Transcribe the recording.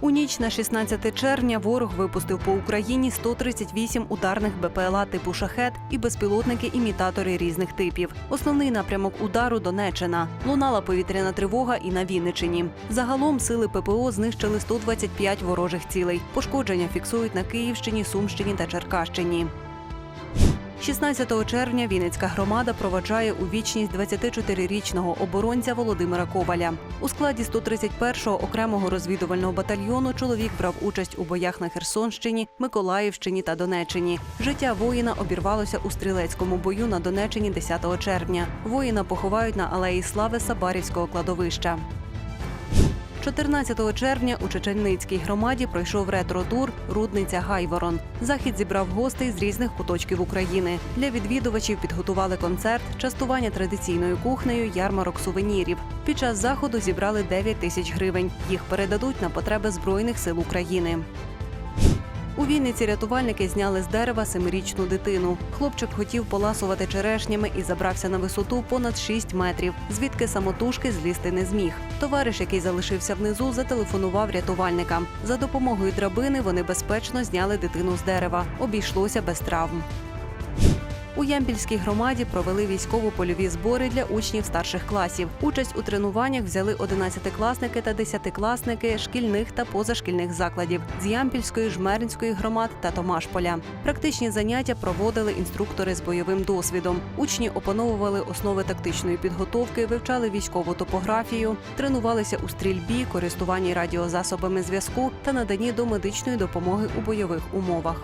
У ніч на 16 червня ворог випустив по Україні 138 ударних БПЛА типу шахет і безпілотники-імітатори різних типів. Основний напрямок удару Донеччина. Лунала повітряна тривога і на Вінничині. Загалом сили ППО знищили 125 ворожих цілей. Пошкодження фіксують на Київщині, Сумщині та Черкащині. 16 червня Вінницька громада проваджає у вічність 24-річного оборонця Володимира Коваля. У складі 131-го окремого розвідувального батальйону чоловік брав участь у боях на Херсонщині, Миколаївщині та Донеччині. Життя воїна обірвалося у стрілецькому бою на Донеччині 10 червня. Воїна поховають на алеї Слави Сабарівського кладовища. 14 червня у Чеченницькій громаді пройшов ретро-тур Рудниця Гайворон. Захід зібрав гостей з різних куточків України. Для відвідувачів підготували концерт, частування традиційною кухнею, ярмарок сувенірів. Під час заходу зібрали 9 тисяч гривень. Їх передадуть на потреби Збройних сил України. У Вінниці рятувальники зняли з дерева семирічну дитину. Хлопчик хотів поласувати черешнями і забрався на висоту понад 6 метрів, звідки самотужки злізти не зміг. Товариш, який залишився внизу, зателефонував рятувальникам. За допомогою драбини вони безпечно зняли дитину з дерева. Обійшлося без травм. У Ямпільській громаді провели військово-польові збори для учнів старших класів. Участь у тренуваннях взяли 11-класники та 10-класники шкільних та позашкільних закладів з Ямпільської, Жмеринської громад та Томашполя. Практичні заняття проводили інструктори з бойовим досвідом. Учні опановували основи тактичної підготовки, вивчали військову топографію, тренувалися у стрільбі, користуванні радіозасобами зв'язку та наданні домедичної допомоги у бойових умовах.